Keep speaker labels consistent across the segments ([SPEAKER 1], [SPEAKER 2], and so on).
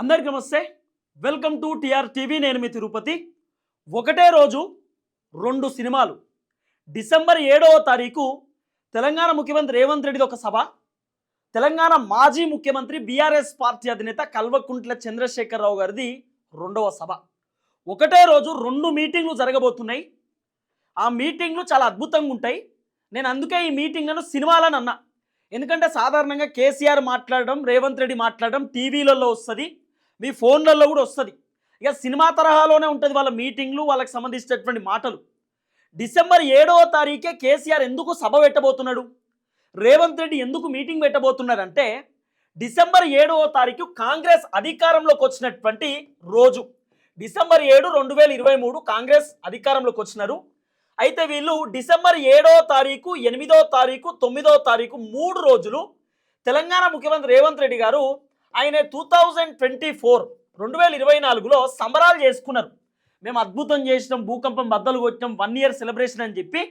[SPEAKER 1] అందరికీ నమస్తే. Welcome to T R TV. నేను మీ తిరుపతి. ఒకటే రోజు రెండు సినిమాలు. డిసెంబర్ ఏడవ తారీఖు తెలంగాణ ముఖ్యమంత్రి రేవంత్ రెడ్డిది ఒక సభ. తెలంగాణ మాజీ ముఖ్యమంత్రి బీఆర్ఎస్ పార్టీ అధినేత కల్వకుంట్ల చంద్రశేఖరరావు గారిది రెండవ సభ. ఒకటే రోజు రెండు మీటింగ్లు జరగబోతున్నాయి. ఆ మీటింగ్లు చాలా అద్భుతంగా ఉంటాయి. నేను అందుకే ఈ మీటింగ్లను సినిమాలని అన్నా. ఎందుకంటే సాధారణంగా కేసీఆర్ మాట్లాడడం రేవంత్ రెడ్డి మాట్లాడడం టీవీలలో వస్తుంది. మీ ఫోన్లలో కూడా వస్తుంది. ఇక సినిమా తరహాలోనే ఉంటుంది వాళ్ళ మీటింగ్లు వాళ్ళకి సంబంధించినటువంటి మాటలు. డిసెంబర్ ఏడవ తారీఖే కేసీఆర్ ఎందుకు సభ పెట్టబోతున్నాడు? రేవంత్ రెడ్డి ఎందుకు మీటింగ్ పెట్టబోతున్నారంటే డిసెంబర్ ఏడవ తారీఖు కాంగ్రెస్ అధికారంలోకి వచ్చినటువంటి రోజు. డిసెంబర్ ఏడు రెండు వేల ఇరవై మూడు కాంగ్రెస్ అధికారంలోకి వచ్చినారు. అయితే వీళ్ళు డిసెంబర్ ఏడో తారీఖు ఎనిమిదో తారీఖు తొమ్మిదో తారీఖు మూడు రోజులు తెలంగాణ ముఖ్యమంత్రి రేవంత్ రెడ్డి గారు ఆయన టూ థౌజండ్ ట్వంటీ ఫోర్ రెండు వేల ఇరవై నాలుగులో సంబరాలు చేసుకున్నారు. మేము అద్భుతం చేసినాం భూకంపం బద్దలు కొట్టినాం వన్ ఇయర్ సెలబ్రేషన్ అని చెప్పి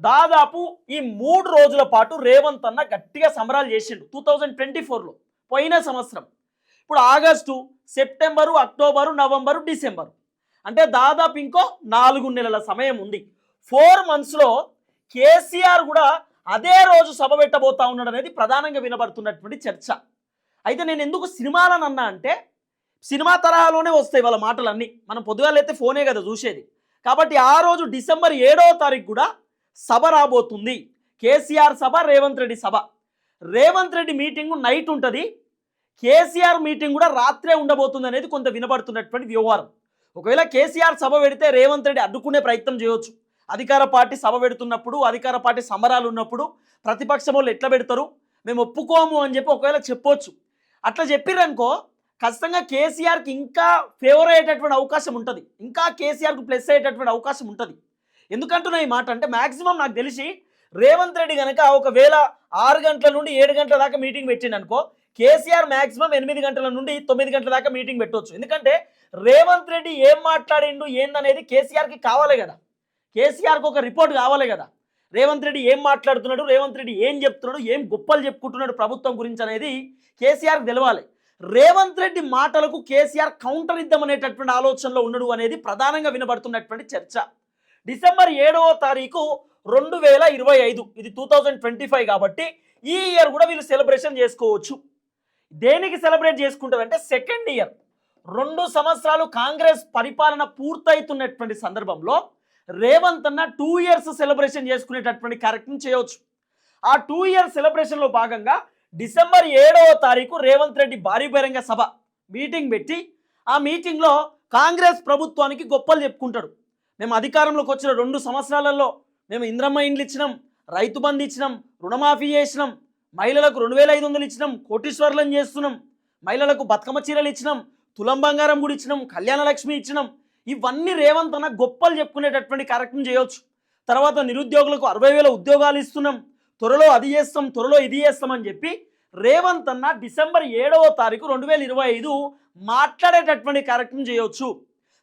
[SPEAKER 1] దాదాపు ఈ మూడు రోజుల పాటు రేవంత్ అన్న గట్టిగా సంబరాలు చేసిండు టూ థౌజండ్ ట్వంటీ ఫోర్లో పోయిన సంవత్సరం. ఇప్పుడు August September October November December. అంటే దాదాపు ఇంకో నాలుగు నెలల సమయం ఉంది. ఫోర్ మంత్స్లో కేసీఆర్ కూడా అదే రోజు సభ పెట్టబోతా ఉన్నాడు అనేది ప్రధానంగా వినబడుతున్నటువంటి చర్చ. అయితే నేను ఎందుకు సినిమాలను అన్నా అంటే సినిమా తరహాలోనే వస్తాయి వాళ్ళ మాటలన్నీ. మనం పొద్దుగాలైతే ఫోనే కదా చూసేది. కాబట్టి ఆ రోజు డిసెంబర్ ఏడవ తారీఖు కూడా సభ రాబోతుంది. కేసీఆర్ సభ రేవంత్ రెడ్డి సభ. రేవంత్ రెడ్డి మీటింగ్ నైట్ ఉంటుంది. కేసీఆర్ మీటింగ్ కూడా రాత్రే ఉండబోతుంది అనేది కొంత వినబడుతున్నటువంటి వ్యవహారం. ఒకవేళ కేసీఆర్ సభ పెడితే రేవంత్ రెడ్డి అడ్డుకునే ప్రయత్నం చేయవచ్చు అధికార పార్టీ సభ పెడుతున్నప్పుడు అధికార పార్టీ సమరాలు ఉన్నప్పుడు ప్రతిపక్షం వాళ్ళు ఎట్లా పెడతారు? మేము ఒప్పుకోము అని చెప్పి ఒకవేళ చెప్పొచ్చు. అట్లా చెప్పిర్రనుకో ఖచ్చితంగా కేసీఆర్కి ఇంకా ఫేవర్ అయ్యేటటువంటి అవకాశం ఉంటుంది. ఇంకా కేసీఆర్కి ప్లస్ అయ్యేటటువంటి అవకాశం ఉంటుంది. ఎందుకంటున్నా ఈ మాట? అంటే మాక్సిమం నాకు తెలిసి రేవంత్ రెడ్డి కనుక ఒకవేళ ఆరు గంటల నుండి ఏడు గంటల దాకా మీటింగ్ పెట్టిండు అనుకో కేసీఆర్ మాక్సిమం ఎనిమిది గంటల నుండి తొమ్మిది గంటల దాకా మీటింగ్ పెట్టవచ్చు ఎందుకంటే రేవంత్ రెడ్డి ఏం మాట్లాడిండు ఏందనేది కేసీఆర్కి కావాలి కదా. కేసీఆర్కి ఒక రిపోర్ట్ కావాలి కదా. రేవంత్ రెడ్డి ఏం మాట్లాడుతున్నాడు రేవంత్ రెడ్డి ఏం చెప్తున్నాడు ఏం గొప్పలు చెప్పుకుంటున్నాడు ప్రభుత్వం గురించి అనేది కేసీఆర్ తెలవాలి. రేవంత్ రెడ్డి మాటలకు కేసీఆర్ కౌంటర్ ఇద్దామనేటటువంటి ఆలోచనలో ఉన్నాడు అనేది ప్రధానంగా వినబడుతున్నటువంటి చర్చ. డిసెంబర్ ఏడవ తారీఖు రెండు వేల ఇరవై ఐదు ఇది టూ థౌజండ్ ట్వంటీ ఫైవ్ కాబట్టి ఈ ఇయర్ కూడా వీళ్ళు సెలబ్రేషన్ చేసుకోవచ్చు. దేనికి సెలబ్రేట్ చేసుకుంటారంటే సెకండ్ ఇయర్ రెండు సంవత్సరాలు కాంగ్రెస్ పరిపాలన పూర్తవుతున్నటువంటి సందర్భంలో రేవంత్ అన్న టూ ఇయర్స్ సెలబ్రేషన్ చేసుకునేటటువంటి కార్యక్రమం చేయవచ్చు. ఆ టూ ఇయర్ సెలబ్రేషన్లో భాగంగా డిసెంబర్ ఏడవ తారీఖు రేవంత్ రెడ్డి భారీ బహిరంగ సభ మీటింగ్ పెట్టి ఆ మీటింగ్లో కాంగ్రెస్ ప్రభుత్వానికి గొప్పలు చెప్పుకుంటాడు. మేము అధికారంలోకి వచ్చిన రెండు సంవత్సరాలలో మేము ఇంద్రమ్మ ఇండ్లు ఇచ్చినాం రైతు బంధు ఇచ్చినాం రుణమాఫీ చేసినాం మహిళలకు రెండు వేల ఐదు వందలు ఇచ్చినాం కోటీశ్వర్లను చేస్తున్నాం మహిళలకు బతుకమ్మ చీరలు ఇచ్చినాం తులం బంగారం కూడా ఇచ్చినాం కళ్యాణ లక్ష్మి ఇచ్చినాం ఇవన్నీ రేవంత్ అన్న గొప్పలు చెప్పుకునేటటువంటి కార్యక్రమం చేయవచ్చు తర్వాత నిరుద్యోగులకు అరవై వేల ఉద్యోగాలు ఇస్తున్నాం. త్వరలో అది చేస్తాం త్వరలో ఇది చేస్తామని చెప్పి రేవంత్ అన్న డిసెంబర్ ఏడవ తారీఖు రెండు వేల ఇరవై ఐదు మాట్లాడేటటువంటి కార్యక్రమం చేయవచ్చు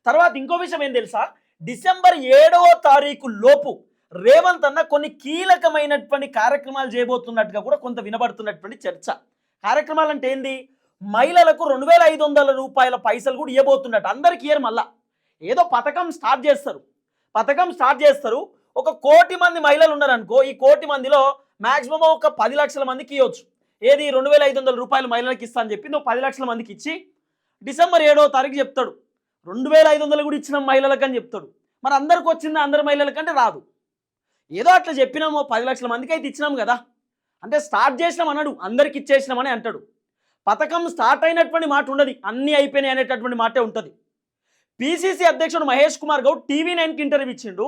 [SPEAKER 1] తర్వాత ఇంకో విషయం ఏం తెలుసా? డిసెంబర్ ఏడవ తారీఖు లోపు రేవంత్ అన్న కొన్ని కీలకమైనటువంటి కార్యక్రమాలు చేయబోతున్నట్టుగా కూడా కొంత వినబడుతున్నటువంటి చర్చ. కార్యక్రమాలు అంటే ఏంది? మహిళలకు రెండు వేల ఐదు వందల రూపాయల పైసలు కూడా ఇవ్వబోతున్నట్టు. అందరికి ఇయర్ మళ్ళా. ఏదో పథకం స్టార్ట్ చేస్తారు. పథకం స్టార్ట్ చేస్తారు. ఒక కోటి మంది మహిళలు ఉన్నారనుకో ఈ కోటి మందిలో మాక్సిమం ఒక పది లక్షల మందికి ఇవ్వచ్చు. ఏది రెండు వేల ఐదు వందల రూపాయలు మహిళలకు ఇస్తా అని చెప్పి నువ్వు పది లక్షల మందికి ఇచ్చి డిసెంబర్ ఏడో తారీఖు చెప్తాడు. రెండు వేల ఐదు వందలు కూడా ఇచ్చిన మహిళలకు అని చెప్తాడు. మరి అందరికి వచ్చింది? అందరి మహిళలకంటే రాదు. ఏదో అట్లా చెప్పినాము పది లక్షల మందికి అయితే ఇచ్చినాం కదా. అంటే స్టార్ట్ చేసినాం అన్నాడు అందరికి ఇచ్చేసినామని అంటాడు. పథకం స్టార్ట్ అయినటువంటి మాట ఉండదు. అన్నీ అయిపోయినాయి అనేటటువంటి మాటే ఉంటుంది. పిసిసి అధ్యక్షుడు మహేష్ కుమార్ గౌడ్ టీవీ నైన్కి ఇంటర్వ్యూ ఇచ్చిండు.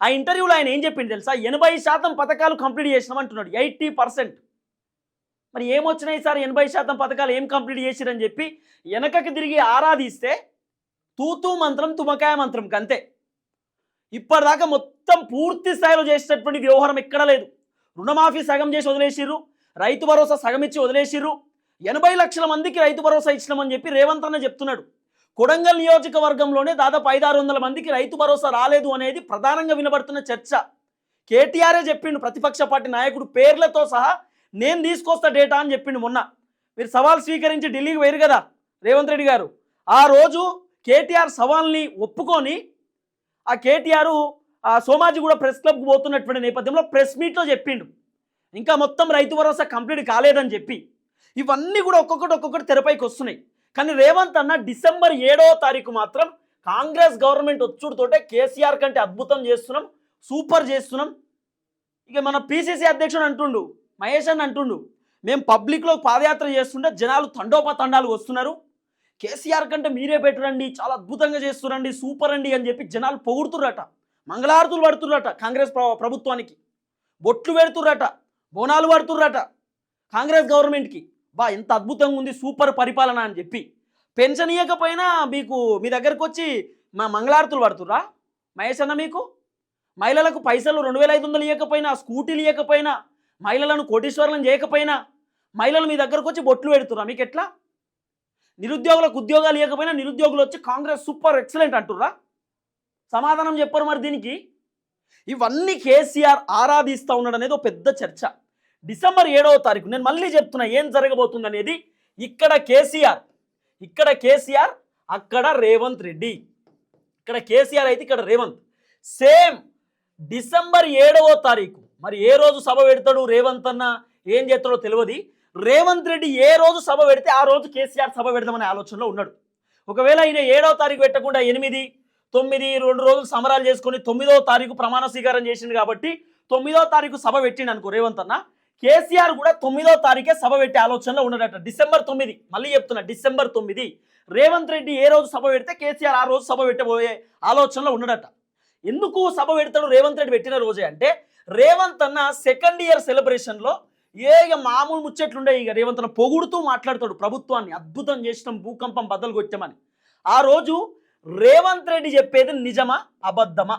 [SPEAKER 1] ఆ ఇంటర్వ్యూలో ఆయన ఏం చెప్పిండు తెలుసా? ఎనభై శాతం పథకాలు కంప్లీట్ చేసినాం అంటున్నాడు. Eighty percent. మరి ఏమొచ్చినాయి సార్ ఎనభై శాతం పథకాలు? ఏం కంప్లీట్ చేసిరని చెప్పి వెనకకి తిరిగి ఆరాధిస్తే తూతూ మంత్రం తుమకాయ మంత్రం కంతే. ఇప్పటిదాకా మొత్తం పూర్తి స్థాయిలో చేసేటటువంటి వ్యవహారం ఎక్కడ లేదు. రుణమాఫీ సగం చేసి వదిలేసిర్రు. రైతు భరోసా సగం ఇచ్చి వదిలేసిర్రు. ఎనభై లక్షల మందికి రైతు భరోసా ఇచ్చినామని చెప్పి రేవంత్ అన్న చెప్తున్నాడు. కొడంగల్ నియోజకవర్గంలోనే దాదాపు ఐదారు వందల మందికి రైతు భరోసా రాలేదు అనేది ప్రధానంగా వినబడుతున్న చర్చ. కేటీఆరే చెప్పిండు ప్రతిపక్ష పార్టీ నాయకుడు పేర్లతో సహా నేను తీసుకొస్తా డేటా అని చెప్పిండు మొన్న. మీరు సవాల్ స్వీకరించి ఢిల్లీకి వేరు కదా రేవంత్ రెడ్డి గారు. ఆ రోజు కేటీఆర్ సవాల్ని ఒప్పుకొని ఆ కేటీఆర్ ఆ కూడా ప్రెస్ క్లబ్కి పోతున్నటువంటి నేపథ్యంలో ప్రెస్ మీట్లో చెప్పిండు. ఇంకా మొత్తం రైతు భరోసా కంప్లీట్ కాలేదని చెప్పి. ఇవన్నీ కూడా ఒక్కొక్కటి ఒక్కొక్కటి తెరపైకి వస్తున్నాయి. కానీ రేవంత్ అన్న డిసెంబర్ ఏడో తారీఖు మాత్రం కాంగ్రెస్ గవర్నమెంట్ వచ్చుడుతోటే కేసీఆర్ కంటే అద్భుతం చేస్తున్నాం సూపర్ చేస్తున్నాం. ఇక మన పిసిసి అధ్యక్షుడు అంటుండు మహేష్ అని అంటుండు మేము పబ్లిక్లో పాదయాత్ర చేస్తుంటే జనాలు తండోపతండాలు వస్తున్నారు. కేసీఆర్ కంటే మీరే పెట్టరండి చాలా అద్భుతంగా చేస్తున్నారండి సూపర్ అండి అని చెప్పి జనాలు పొగుడుతుర్రట మంగళారతులు పడుతుర్రట కాంగ్రెస్ ప్రభుత్వానికి. బొట్లు పెడుతుర్రట బోనాలు పడుతుర్రట కాంగ్రెస్ గవర్నమెంట్కి. బా ఎంత అద్భుతంగా ఉంది సూపర్ పరిపాలన అని చెప్పి. పెన్షన్ ఇవ్వకపోయినా మీకు మీ దగ్గరకు వచ్చి మా మంగళారతులు పడుతుర్రా? మహేష్ అన్న మీకు? మహిళలకు పైసలు రెండు వేల ఐదు వందలు ఇవ్వకపోయినా స్కూటీలు ఇవ్వకపోయినా మహిళలను కోటీశ్వరులను చేయకపోయినా మహిళలు మీ దగ్గరకు వచ్చి బొట్లు పెడుతుర్రా? మీకు ఎట్లా? నిరుద్యోగులకు ఉద్యోగాలు ఇవ్వకపోయినా నిరుద్యోగులు వచ్చి కాంగ్రెస్ సూపర్ ఎక్సలెంట్ అంటుర్రా? సమాధానం చెప్పరు మరి దీనికి. ఇవన్నీ కేసీఆర్ ఆరాధిస్తూ ఉన్నాడు అనేది ఒక పెద్ద చర్చ. డిసెంబర్ ఏడవ తారీఖు. నేను మళ్ళీ చెప్తున్నా ఏం జరగబోతుంది అనేది ఇక్కడ కేసీఆర్ ఇక్కడ కేసీఆర్ అక్కడ రేవంత్ రెడ్డి. ఇక్కడ కేసీఆర్ అయితే ఇక్కడ రేవంత్. సేమ్ డిసెంబర్ ఏడవ తారీఖు. మరి ఏ రోజు సభ పెడతాడు రేవంత్ అన్న? ఏం చేస్తాడో తెలియదు. రేవంత్ రెడ్డి ఏ రోజు సభ పెడితే ఆ రోజు కేసీఆర్ సభ పెడదామనే ఆలోచనలో ఉన్నాడు. ఒకవేళ ఈయన ఏడవ తారీఖు పెట్టకుండా ఎనిమిది తొమ్మిది రెండు రోజులు సమరాలు చేసుకొని తొమ్మిదో తారీఖు ప్రమాణ స్వీకారం చేసింది కాబట్టి తొమ్మిదో తారీఖు సభ పెట్టిండు అనుకో రేవంత్ అన్న. కేసీఆర్ కూడా తొమ్మిదో తారీఖే సభ పెట్టే ఆలోచనలో ఉన్నాడట. డిసెంబర్ తొమ్మిది. మళ్ళీ చెప్తున్నా డిసెంబర్ తొమ్మిది. రేవంత్ రెడ్డి ఏ రోజు సభ పెడితే కేసీఆర్ ఆ రోజు సభ పెట్టబోయే ఆలోచనలో ఉన్నాడట. ఎందుకు సభ పెడతాడు రేవంత్ రెడ్డి పెట్టిన రోజే అంటే రేవంత్ అన్న సెకండ్ ఇయర్ సెలబ్రేషన్లో ఏ ఇక మామూలు ముచ్చట్లుండే ఇక రేవంత్ అన్న పొగుడుతూ మాట్లాడతాడు ప్రభుత్వాన్ని. అద్భుతం చేసినాం భూకంపం బద్దలు కొట్టామని. ఆ రోజు రేవంత్ రెడ్డి చెప్పేది నిజమా అబద్ధమా?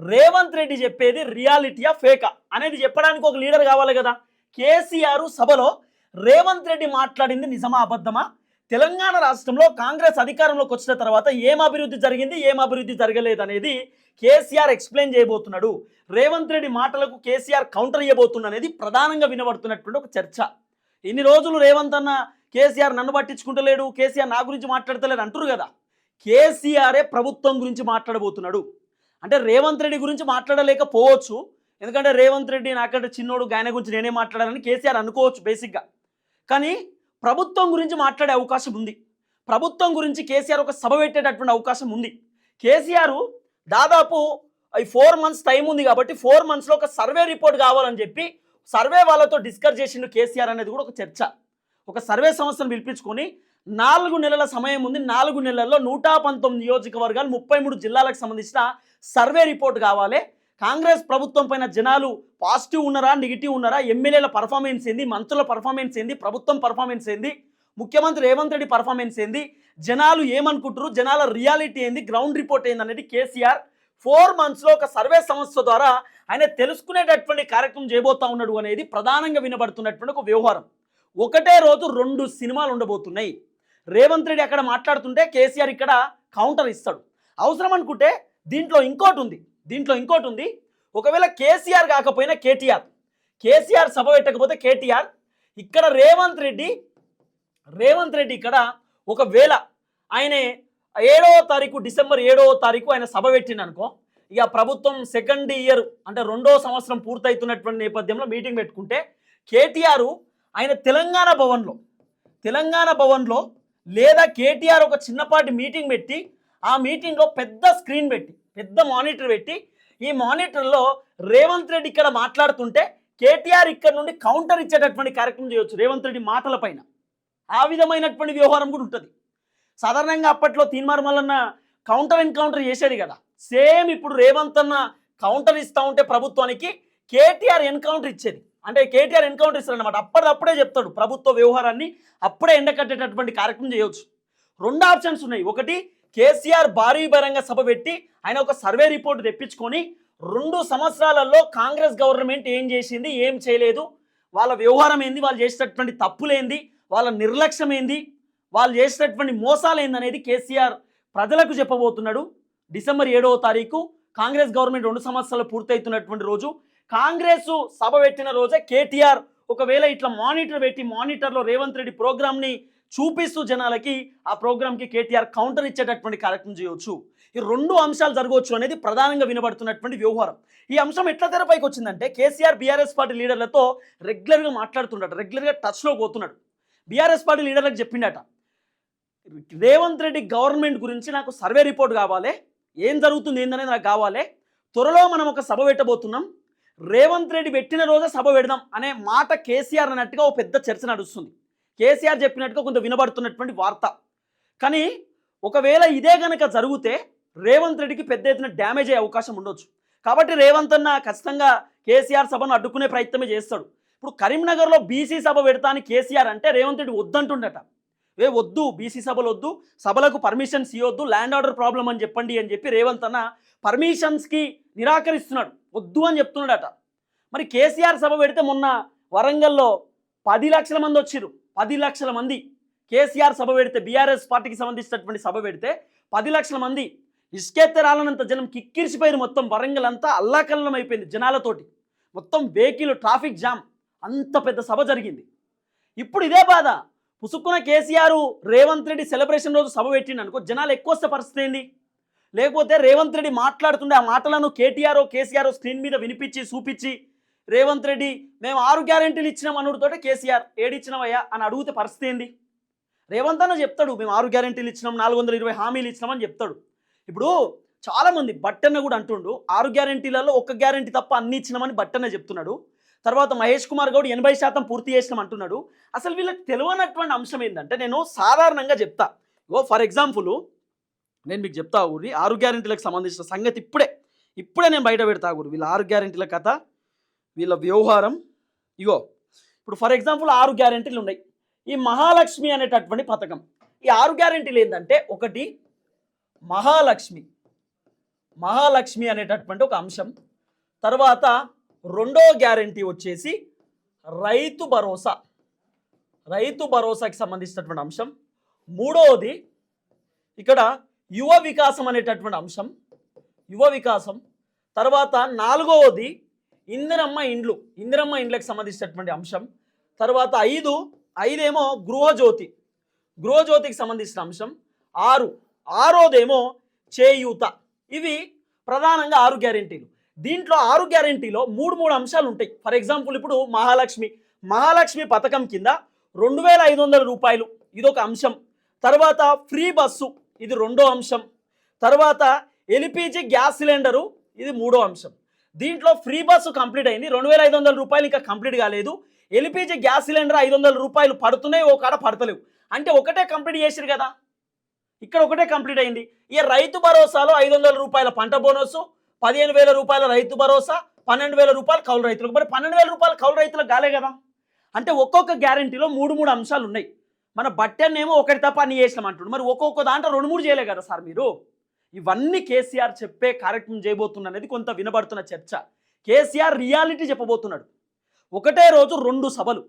[SPEAKER 1] రేవంత్ రెడ్డి చెప్పేది రియాలిటీయా ఫేకా అనేది చెప్పడానికి ఒక లీడర్ కావాలి కదా. కేసీఆర్ సభలో రేవంత్ రెడ్డి మాట్లాడింది నిజమా అబద్ధమా? తెలంగాణ రాష్ట్రంలో కాంగ్రెస్ అధికారంలోకి వచ్చిన తర్వాత ఏం అభివృద్ధి జరిగింది ఏం అభివృద్ధి జరగలేదు అనేది కేసీఆర్ ఎక్స్ప్లెయిన్ చేయబోతున్నాడు. రేవంత్ రెడ్డి మాటలకు కేసీఆర్ కౌంటర్ ఇవ్వబోతున్నా అనేది ప్రధానంగా వినబడుతున్నటువంటి ఒక చర్చ. ఇన్ని రోజులు రేవంత్ అన్న కేసీఆర్ నన్ను పట్టించుకుంటలేడు కేసీఆర్ నా గురించి మాట్లాడతలేడు అంటారు కదా. కేసీఆరే ప్రభుత్వం గురించి మాట్లాడబోతున్నాడు. అంటే రేవంత్ రెడ్డి గురించి మాట్లాడలేకపోవచ్చు ఎందుకంటే రేవంత్ రెడ్డి నాకంటే చిన్నోడు గాయన గురించి నేనే మాట్లాడాలని కేసీఆర్ అనుకోవచ్చు బేసిక్గా కానీ ప్రభుత్వం గురించి మాట్లాడే అవకాశం ఉంది. ప్రభుత్వం గురించి కేసీఆర్ ఒక సభ పెట్టేటటువంటి అవకాశం ఉంది. కేసీఆర్ దాదాపు ఈ ఫోర్ మంత్స్ టైం ఉంది కాబట్టి ఫోర్ మంత్స్లో ఒక సర్వే రిపోర్ట్ కావాలని చెప్పి సర్వే వాళ్ళతో డిస్కస్ చేసిండు కేసీఆర్ అనేది కూడా ఒక చర్చ. ఒక సర్వే సంస్థను పిలిపించుకొని నాలుగు నెలల సమయం ఉంది. నాలుగు నెలల్లో నూట పంతొమ్మిది నియోజకవర్గాలు ముప్పై మూడు జిల్లాలకు సంబంధించిన సర్వే రిపోర్ట్ కావాలి. కాంగ్రెస్ ప్రభుత్వం పైన జనాలు పాజిటివ్ ఉన్నారా నెగిటివ్ ఉన్నారా? ఎమ్మెల్యేల పర్ఫార్మెన్స్ ఏంది? మంత్రుల పర్ఫార్మెన్స్ ఏంది? ప్రభుత్వం పర్ఫార్మెన్స్ ఏంది? ముఖ్యమంత్రి రేవంత్ రెడ్డి పర్ఫార్మెన్స్ ఏంది? జనాలు ఏమనుకుంటారు జనాల రియాలిటీ ఏంది? గ్రౌండ్ రిపోర్ట్ ఏంది అనేది కేసీఆర్ ఫోర్ మంత్స్లో ఒక సర్వే సంస్థ ద్వారా ఆయన తెలుసుకునేటటువంటి కార్యక్రమం చేయబోతా ఉన్నాడు అనేది ప్రధానంగా వినబడుతున్నటువంటి ఒక వ్యవహారం. ఒకటే రోజు రెండు సినిమాలు ఉండబోతున్నాయి. రేవంత్ రెడ్డి అక్కడ మాట్లాడుతుంటే కేసీఆర్ ఇక్కడ కౌంటర్ ఇస్తాడు. అవసరం అనుకుంటే దీంట్లో ఇంకోటి ఉంది. దీంట్లో ఇంకోటి ఉంది. ఒకవేళ కేసీఆర్ కాకపోయినా కేటీఆర్. కేసీఆర్ సభ పెట్టకపోతే కేటీఆర్. ఇక్కడ రేవంత్ రెడ్డి రేవంత్ రెడ్డి ఇక్కడ ఒకవేళ ఆయన ఏడవ తారీఖు డిసెంబర్ ఏడవ తారీఖు ఆయన సభ పెట్టిండు అనుకో ఇక ప్రభుత్వం సెకండ్ ఇయర్ అంటే రెండో సంవత్సరం పూర్తవుతున్నటువంటి నేపథ్యంలో మీటింగ్ పెట్టుకుంటే కేటీఆర్ ఆయన తెలంగాణ భవన్లో తెలంగాణ భవన్లో లేదా కేటీఆర్ ఒక చిన్నపాటి మీటింగ్ పెట్టి ఆ మీటింగ్లో పెద్ద స్క్రీన్ పెట్టి పెద్ద మానిటర్ పెట్టి ఈ మానిటర్లో రేవంత్ రెడ్డి ఇక్కడ మాట్లాడుతుంటే కేటీఆర్ ఇక్కడ నుండి కౌంటర్ ఇచ్చేటటువంటి కార్యక్రమం చేయొచ్చు రేవంత్ రెడ్డి మాటల పైన. ఆ విధమైనటువంటి వ్యవహారం కూడా ఉంటుంది. సాధారణంగా అప్పట్లో తీన్మార్ మల్లన్న కౌంటర్ ఎన్కౌంటర్ చేసేది కదా సేమ్ ఇప్పుడు రేవంత్ అన్న కౌంటర్ ఇస్తా ఉంటే ప్రభుత్వానికి కేటీఆర్ ఎన్కౌంటర్ ఇచ్చేది. అంటే కేటీఆర్ ఎన్కౌంటర్ ఇస్తారనమాట అప్పటిదప్పుడే చెప్తాడు ప్రభుత్వ వ్యవహారాన్ని అప్పుడే ఎండకట్టేటటువంటి కార్యక్రమం చేయవచ్చు రెండు ఆప్షన్స్ ఉన్నాయి. ఒకటి కేసీఆర్ భారీ బహిరంగ సభ పెట్టి ఆయన ఒక సర్వే రిపోర్ట్ తెప్పించుకొని రెండు సంవత్సరాలలో కాంగ్రెస్ గవర్నమెంట్ ఏం చేసింది ఏం చేయలేదు? వాళ్ళ వ్యవహారం ఏంది? వాళ్ళు చేసినటువంటి తప్పులేంది? వాళ్ళ నిర్లక్ష్యం ఏంది? వాళ్ళు చేసినటువంటి మోసాలు ఏందనేది కేసీఆర్ ప్రజలకు చెప్పబోతున్నాడు. డిసెంబర్ ఏడవ తారీఖు కాంగ్రెస్ గవర్నమెంట్ రెండు సంవత్సరాలు పూర్తవుతున్నటువంటి రోజు. కాంగ్రెస్ సభ పెట్టిన రోజే కేటీఆర్ ఒకవేళ ఇట్లా మానిటర్ పెట్టి మానిటర్లో రేవంత్ రెడ్డి ప్రోగ్రామ్ని చూపిస్తూ జనాలకి ఆ ప్రోగ్రామ్కి కేటీఆర్ కౌంటర్ ఇచ్చేటటువంటి కార్యక్రమం చేయవచ్చు ఈ రెండు అంశాలు జరగవచ్చు అనేది ప్రధానంగా వినబడుతున్నటువంటి వ్యవహారం. ఈ అంశం ఎట్లా తెరపైకి వచ్చిందంటే కేసీఆర్ బీఆర్ఎస్ పార్టీ లీడర్లతో రెగ్యులర్గా మాట్లాడుతున్నాడు రెగ్యులర్గా టచ్లో పోతున్నాడు. బీఆర్ఎస్ పార్టీ లీడర్లకు చెప్పిండట రేవంత్ రెడ్డి గవర్నమెంట్ గురించి నాకు సర్వే రిపోర్ట్ కావాలి. ఏం జరుగుతుంది ఏందనేది నాకు కావాలి. త్వరలో మనం ఒక సభ పెట్టబోతున్నాం. రేవంత్ రెడ్డి పెట్టిన రోజే సభ పెడదాం అనే మాట కేసీఆర్ అన్నట్టుగా ఒక పెద్ద చర్చ నడుస్తుంది. కేసీఆర్ చెప్పినట్టుగా కొంత వినబడుతున్నటువంటి వార్త. కానీ ఒకవేళ ఇదే గనక జరిగితే రేవంత్ రెడ్డికి పెద్ద ఎత్తున డ్యామేజ్ అయ్యే అవకాశం ఉండొచ్చు. కాబట్టి రేవంత్ అన్న ఖచ్చితంగా కేసీఆర్ సభను అడ్డుకునే ప్రయత్నమే చేస్తాడు. ఇప్పుడు కరీంనగర్లో బీసీ సభ పెడతా అని కేసీఆర్ అంటే రేవంత్ రెడ్డి వద్దంటుండట. ఏ వద్దు బీసీ సభలు వద్దు సభలకు పర్మిషన్స్ ఇవ్వద్దు ల్యాండ్ ఆర్డర్ ప్రాబ్లం అని చెప్పండి అని చెప్పి రేవంత్ అన్న పర్మిషన్స్కి నిరాకరిస్తున్నాడు. వద్దు అని చెప్తున్నాడట. మరి కేసీఆర్ సభ పెడితే మొన్న వరంగల్లో పది లక్షల మంది వచ్చిర్రు. పది లక్షల మంది కేసీఆర్ సభ పెడితే బీఆర్ఎస్ పార్టీకి సంబంధించినటువంటి సభ పెడితే పది లక్షల మంది ఇసుకెత్తే జనం కిక్కిరిసిపోయారు మొత్తం వరంగల్ అంతా అల్లాకల్లం అయిపోయింది జనాలతోటి. మొత్తం వెహికల్ ట్రాఫిక్ జామ్. అంత పెద్ద సభ జరిగింది. ఇప్పుడు ఇదే బాధ. పుసుక్కున కేసీఆర్ రేవంత్ రెడ్డి సెలబ్రేషన్ రోజు సభ పెట్టిండు అనుకో జనాలు ఎక్కువ వస్తే పరిస్థితి ఏంది? లేకపోతే రేవంత్ రెడ్డి మాట్లాడుతుండే ఆ మాటలను కేటీఆర్ కేసీఆర్ స్క్రీన్ మీద వినిపించి చూపించి రేవంత్ రెడ్డి మేము ఆరు గ్యారెంటీలు ఇచ్చినాం అనుడితోటే కేసీఆర్. ఏడిచ్చినామయ్యా అని అడిగితే పరిస్థితి ఏంది? రేవంత్ అన్న చెప్తాడు మేము ఆరు గ్యారెంటీలు ఇచ్చినాం నాలుగు వందల ఇరవై హామీలు ఇచ్చినామని చెప్తాడు. ఇప్పుడు చాలామంది బట్టన్న కూడా అంటుండు ఆరు గ్యారెంటీలలో ఒక్క గ్యారెంటీ తప్ప అన్ని ఇచ్చినామని బట్టన్న చెప్తున్నాడు. తర్వాత మహేష్ కుమార్ గౌడ్ ఎనభై శాతం పూర్తి చేసినాం అంటున్నాడు. అసలు వీళ్ళకి తెలియనటువంటి అంశం ఏంటంటే నేను సాధారణంగా చెప్తా. ఓ ఫర్ ఎగ్జాంపుల్ నేను మీకు చెప్తా ఊరి ఆరు గ్యారెంటీలకు సంబంధించిన సంగతి ఇప్పుడే ఇప్పుడే నేను బయట పెడతా ఊరు. వీళ్ళ ఆరు గ్యారెంటీల కథ వీళ్ళ వ్యవహారం. ఇగో ఇప్పుడు ఫర్ ఎగ్జాంపుల్ ఆరు గ్యారెంటీలు ఉన్నాయి. ఈ మహాలక్ష్మి అనేటటువంటి పథకం. ఈ ఆరు గ్యారెంటీలు ఏంటంటే ఒకటి మహాలక్ష్మి. మహాలక్ష్మి అనేటటువంటి ఒక అంశం. తర్వాత రెండో గ్యారెంటీ వచ్చేసి రైతు భరోసా. రైతు భరోసాకి సంబంధించినటువంటి అంశం. మూడవది ఇక్కడ యువ వికాసం అనేటటువంటి అంశం. యువ వికాసం. తర్వాత నాలుగవది ఇందిరమ్మ ఇండ్లు ఇందిరమ్మ ఇండ్లకు సంబంధించినటువంటి అంశం. తర్వాత ఐదు ఐదేమో గృహజ్యోతి గృహజ్యోతికి సంబంధించిన అంశం. ఆరు ఆరోదేమో చేయూత. ఇవి ప్రధానంగా ఆరు గ్యారెంటీలు. దీంట్లో ఆరు గ్యారెంటీలో మూడు మూడు అంశాలు ఉంటాయి ఫర్ ఎగ్జాంపుల్ ఇప్పుడు మహాలక్ష్మి. మహాలక్ష్మి పథకం కింద రెండు వేల ఐదు వందల రూపాయలు. ఇదొక అంశం. తర్వాత ఫ్రీ బస్సు ఇది రెండో అంశం. తర్వాత ఎల్పిజి గ్యాస్ సిలిండరు ఇది మూడో అంశం. దీంట్లో ఫ్రీ బస్సు కంప్లీట్ అయింది. రెండు వేల ఐదు వందల రూపాయలు ఇంకా కంప్లీట్ కాలేదు. ఎల్పిజి గ్యాస్ సిలిండర్ ఐదు వందల రూపాయలు పడుతున్నాయి ఓ కాడ పడతలేవు. అంటే ఒకటే కంప్లీట్ చేసిరు కదా. ఇక్కడ ఒకటే కంప్లీట్ అయింది. ఇక రైతు భరోసాలో ఐదు వందల రూపాయల పంట బోనస్ పదిహేను వేల రూపాయల రైతు భరోసా పన్నెండు వేల రూపాయలు కౌలు రైతులకు. మరి పన్నెండు వేల రూపాయలు కౌలు రైతులకు కాలే కదా. అంటే ఒక్కొక్క గ్యారంటీలో మూడు మూడు అంశాలు ఉన్నాయి మన బట్టనేమో ఒకటి తప్ప అన్ని చేసినాం అంటున్నారు. మరి ఒక్కొక్క దాంట్లో రెండు మూడు చేయలే కదా సార్ మీరు? ఇవన్నీ కేసీఆర్ చెప్పే కార్యక్రమం చేయబోతున్న అనేది కొంత వినబడుతున్న చర్చ. కేసీఆర్ రియాలిటీ చెప్పబోతున్నాడు. ఒకటే రోజు రెండు సభలు.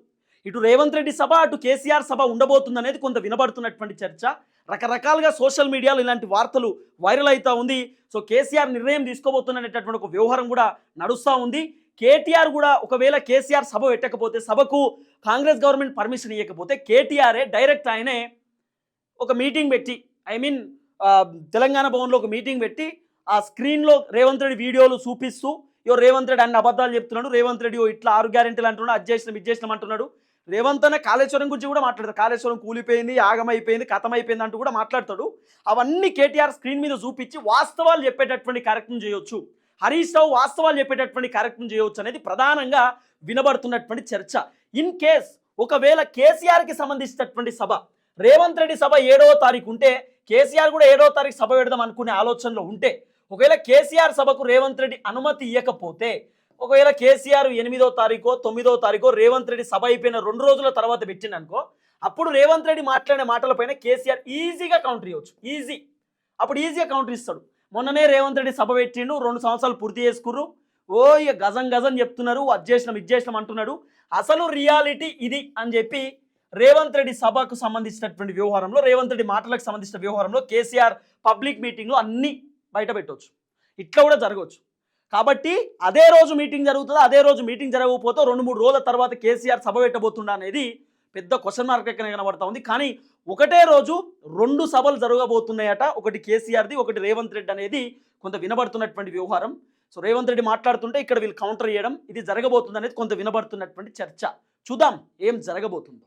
[SPEAKER 1] ఇటు రేవంత్ రెడ్డి సభ అటు కేసీఆర్ సభ ఉండబోతుంది అనేది కొంత వినబడుతున్నటువంటి చర్చ. రకరకాలుగా సోషల్ మీడియాలో ఇలాంటి వార్తలు వైరల్ అవుతా ఉంది. సో కేసీఆర్ నిర్ణయం తీసుకోబోతున్నటువంటి ఒక వ్యవహారం కూడా నడుస్తూ ఉంది. కేటీఆర్ కూడా ఒకవేళ కేసీఆర్ సభ పెట్టకపోతే సభకు కాంగ్రెస్ గవర్నమెంట్ పర్మిషన్ ఇవ్వకపోతే కేటీఆరే డైరెక్ట్ ఆయనే ఒక మీటింగ్ పెట్టి ఐ మీన్ తెలంగాణ భవన్లో ఒక మీటింగ్ పెట్టి ఆ స్క్రీన్లో రేవంత్ రెడ్డి వీడియోలు చూపిస్తూ ఇవో రేవంత్ రెడ్డి అన్ని అబద్ధాలు చెప్తున్నాడు రేవంత్ రెడ్డి ఓ ఇట్లా ఆరు గ్యారెంటీలు అంటున్నాడు అది చేసినాం ఇది చేసినాం అంటున్నాడు. రేవంత్ అనే కాళేశ్వరం గురించి కూడా మాట్లాడతాడు. కాళేశ్వరం కూలిపోయింది ఆగమైపోయింది కథమైపోయింది అంటూ కూడా మాట్లాడతాడు. అవన్నీ కేటీఆర్ స్క్రీన్ మీద చూపించి వాస్తవాలు చెప్పేటటువంటి కార్యక్రమం చేయొచ్చు. హరీష్ రావు వాస్తవాలు చెప్పేటటువంటి కార్యక్రమం చేయవచ్చు అనేది ప్రధానంగా వినబడుతున్నటువంటి చర్చ. ఇన్ కేస్ ఒకవేళ కేసీఆర్కి సంబంధించినటువంటి సభ రేవంత్ రెడ్డి సభ ఏడవ తారీఖు ఉంటే కేసీఆర్ కూడా ఏడవ తారీఖు సభ పెడదాం అనుకునే ఆలోచనలో ఉంటే ఒకవేళ కేసీఆర్ సభకు రేవంత్ రెడ్డి అనుమతి ఇవ్వకపోతే ఒకవేళ కేసీఆర్ ఎనిమిదో తారీఖో తొమ్మిదో తారీఖో రేవంత్ రెడ్డి సభ అయిపోయిన రెండు రోజుల తర్వాత పెట్టిందనుకో అప్పుడు రేవంత్ రెడ్డి మాట్లాడే మాటలపైన కేసీఆర్ ఈజీగా కౌంటర్ ఇవ్వచ్చు ఈజీ. అప్పుడు ఈజీగా కౌంటర్ ఇస్తాడు. మొన్ననే రేవంత్ రెడ్డి సభ పెట్టిండు రెండు సంవత్సరాలు పూర్తి చేసుకుర్రు. ఓ ఇక గజం గజం చెప్తున్నారు అది చేసినాం ఇది చేసినాం అంటున్నాడు. అసలు రియాలిటీ ఇది అని చెప్పి రేవంత్ రెడ్డి సభకు సంబంధించినటువంటి వ్యవహారంలో రేవంత్ రెడ్డి మాటలకు సంబంధించిన వ్యవహారంలో కేసీఆర్ పబ్లిక్ మీటింగ్లో అన్నీ బయట పెట్టవచ్చు ఇట్లా కూడా జరగవచ్చు కాబట్టి అదే రోజు మీటింగ్ జరుగుతుందో అదే రోజు మీటింగ్ జరగకపోతే రెండు మూడు రోజుల తర్వాత కేసీఆర్ సభ పెట్టబోతుండ అనేది పెద్ద క్వశ్చన్ మార్క్ ఎక్కడ కనబడతా ఉంది. కానీ ఒకటే రోజు రెండు సభలు జరగబోతున్నాయట. ఒకటి కేసీఆర్ది ఒకటి రేవంత్ రెడ్డి అనేది కొంత వినబడుతున్నటువంటి వ్యవహారం. సో రేవంత్ రెడ్డి మాట్లాడుతుంటే ఇక్కడ వీళ్ళు కౌంటర్ చేయడం ఇది జరగబోతుంది అనేది కొంత వినబడుతున్నటువంటి చర్చ. చూద్దాం ఏం జరగబోతుందో.